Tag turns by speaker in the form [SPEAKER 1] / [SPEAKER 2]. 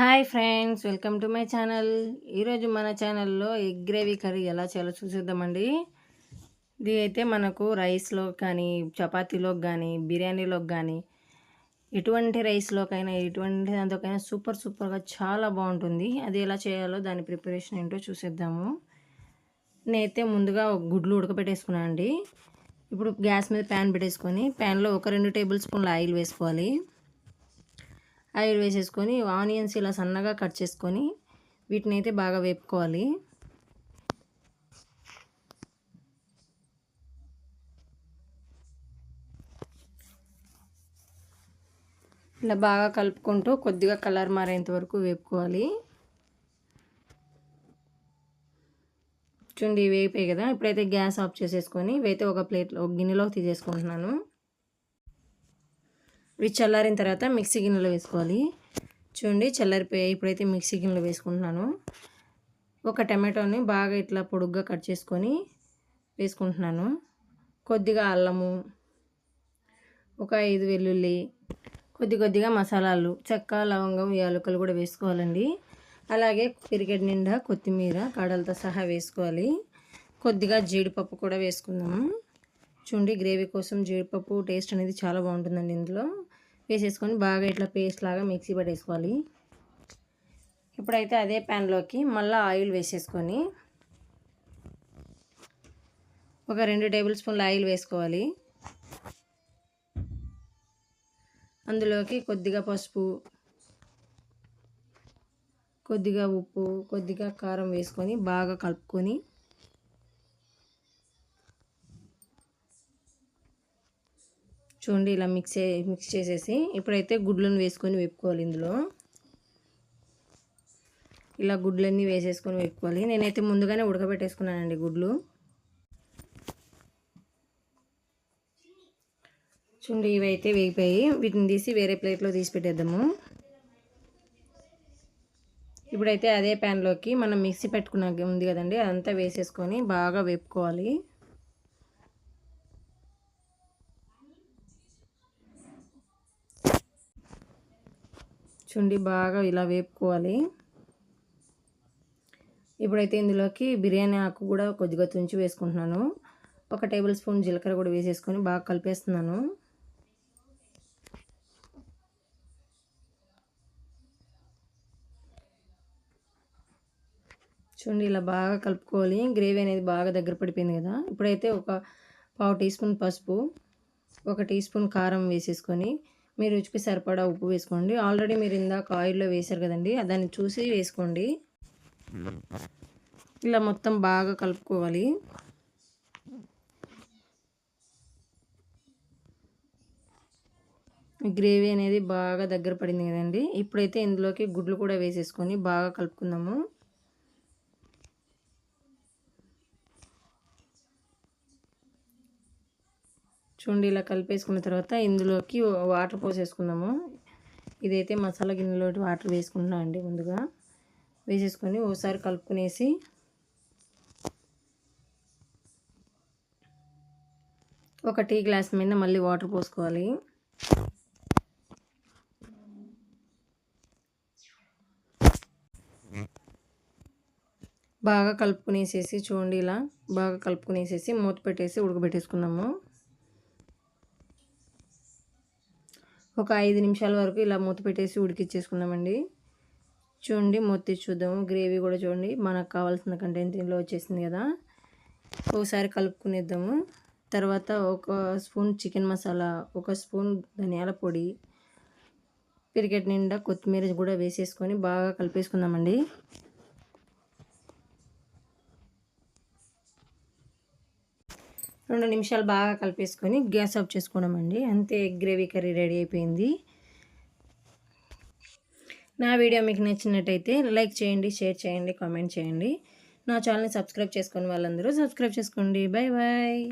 [SPEAKER 1] Hi friends welcome to my channel. ఈరోజు మన ఛానల్లో ఎగ్ గ్రేవీ కర్రీ ఎలా చేయాలో చూసేద్దామండి. ఇది అయితే మనకు రైస్లో కానీ చపాతీలోకి కానీ బిర్యానీలోకి కానీ ఎటువంటి రైస్లోకైనా ఎటువంటి దాంతోకైనా సూపర్ సూపర్గా చాలా బాగుంటుంది. అది ఎలా చేయాలో దాని ప్రిపరేషన్ ఏంటో చూసేద్దాము. నేనైతే ముందుగా గుడ్లు ఉడకబెట్టేసుకున్నాను అండి. ఇప్పుడు గ్యాస్ మీద ప్యాన్ పెట్టేసుకొని ప్యాన్లో ఒక రెండు టేబుల్ స్పూన్ల ఆయిల్ వేసుకోవాలి. ఆయిల్ వేసేసుకొని ఆనియన్స్ ఇలా సన్నగా కట్ చేసుకొని వీటిని అయితే బాగా వేపుకోవాలి. ఇలా బాగా కలుపుకుంటూ కొద్దిగా కలర్ మారేంత వరకు వేపుకోవాలి. చూడండి వేపాయి కదా. ఇప్పుడైతే గ్యాస్ ఆఫ్ చేసేసుకొని ఇవైతే ఒక ప్లేట్లో ఒక గిన్నెలోకి తీసేసుకుంటున్నాను. ఇవి చల్లారిన తర్వాత మిక్సీ గిన్నెలో వేసుకోవాలి. చూడండి చల్లారిపోయాయి. ఇప్పుడైతే మిక్సీ గిన్నెలో వేసుకుంటున్నాను. ఒక టమాటోని బాగా ఇట్లా పొడుగ్గా కట్ చేసుకొని వేసుకుంటున్నాను. కొద్దిగా అల్లము ఒక ఐదు వెల్లుల్లి కొద్ది కొద్దిగా మసాలాలు చెక్క లవంగం యాలకులు కూడా వేసుకోవాలండి. అలాగే పిరికెట్ నిండా కొత్తిమీర కాడలతో సహా వేసుకోవాలి. కొద్దిగా జీడిపప్పు కూడా వేసుకుందాము. చూడండి గ్రేవీ కోసం జీడిపప్పు టేస్ట్ అనేది చాలా బాగుంటుందండి ఇందులో. వేసేసుకొని బాగా ఇట్లా పేస్ట్ లాగా మిక్సీ పట్టేసుకోవాలి. ఇప్పుడైతే అదే ప్యాన్లోకి మళ్ళీ ఆయిల్ వేసేసుకొని ఒక రెండు టేబుల్ స్పూన్ల ఆయిల్ వేసుకోవాలి. అందులోకి కొద్దిగా పసుపు కొద్దిగా ఉప్పు కొద్దిగా కారం వేసుకొని బాగా కలుపుకొని చూడండి ఇలా మిక్స్ మిక్స్ చేసేసి ఇప్పుడైతే గుడ్లను వేసుకొని వేపుకోవాలి ఇందులో. ఇలా గుడ్లన్నీ వేసేసుకొని వేపుకోవాలి. నేనైతే ముందుగానే ఉడకబెట్టేసుకున్నానండి గుడ్లు. చూడండి ఇవైతే వేగిపోయి వీటిని తీసి వేరే ప్లేట్లో తీసి పెట్టేద్దాము. ఇప్పుడైతే అదే ప్యాన్లోకి మనం మిక్సీ పెట్టుకున్న ఉంది కదండి అదంతా వేసేసుకొని బాగా వేపుకోవాలి. చుండి బాగా ఇలా వేపుకోవాలి. ఇప్పుడైతే ఇందులోకి బిర్యానీ ఆకు కూడా కొద్దిగా తుంచి వేసుకుంటున్నాను. ఒక టేబుల్ స్పూన్ జీలకర్ర కూడా వేసేసుకొని బాగా కలిపేస్తున్నాను. చూడండి ఇలా బాగా కలుపుకోవాలి. గ్రేవీ అనేది బాగా దగ్గర పడిపోయింది కదా. ఇప్పుడైతే ఒక పావు టీ స్పూన్ పసుపు ఒక టీ స్పూన్ కారం వేసేసుకొని మీ రుచికి సరిపడా ఉప్పు వేసుకోండి. ఆల్రెడీ మీరు ఇందాక ఆయిల్లో వేశారు కదండి దాన్ని చూసి వేసుకోండి. ఇలా మొత్తం బాగా కలుపుకోవాలి. గ్రేవీ అనేది బాగా దగ్గర పడింది కదండి. ఇప్పుడైతే ఇందులోకి గుడ్లు కూడా వేసేసుకొని బాగా కలుపుకుందాము. చూడండి ఇలా కలిపేసుకున్న తర్వాత ఇందులోకి వాటర్ పోసేసుకుందాము. ఇదైతే మసాలా గిన్నెలో వాటర్ వేసుకుంటున్నాం అండి ముందుగా. వేసేసుకొని ఓసారి కలుపుకునేసి ఒక టీ గ్లాస్ మీద మళ్ళీ వాటర్ పోసుకోవాలి. బాగా కలుపుకునేసేసి చూడండి ఇలా బాగా కలుపుకునేసేసి మూత పెట్టేసి ఉడకబెట్టేసుకున్నాము ఒక ఐదు నిమిషాల వరకు ఇలా మూత పెట్టేసి ఉడికిచ్చేసుకుందామండి. చూడండి మూత చూద్దాము. గ్రేవీ కూడా చూడండి మనకు కావాల్సిన కంటెంట్ దీనిలో వచ్చేసింది కదా. ఒకసారి కలుపుకునేద్దాము. తర్వాత ఒక స్పూన్ చికెన్ మసాలా ఒక స్పూన్ ధనియాల పొడి పిరికెట్ నిండా కొత్తిమీర కూడా వేసేసుకొని బాగా కలిపేసుకుందామండి. రెండు నిమిషాలు బాగా కలిపేసుకొని గ్యాస్ ఆఫ్ చేసుకోవడమండి. అంతే గ్రేవీ కర్రీ రెడీ అయిపోయింది. నా వీడియో మీకు నచ్చినట్టయితే లైక్ చేయండి షేర్ చేయండి కామెంట్ చేయండి. నా ఛానల్ని సబ్స్క్రైబ్ చేసుకుని వాళ్ళందరూ సబ్స్క్రైబ్ చేసుకోండి. Bye bye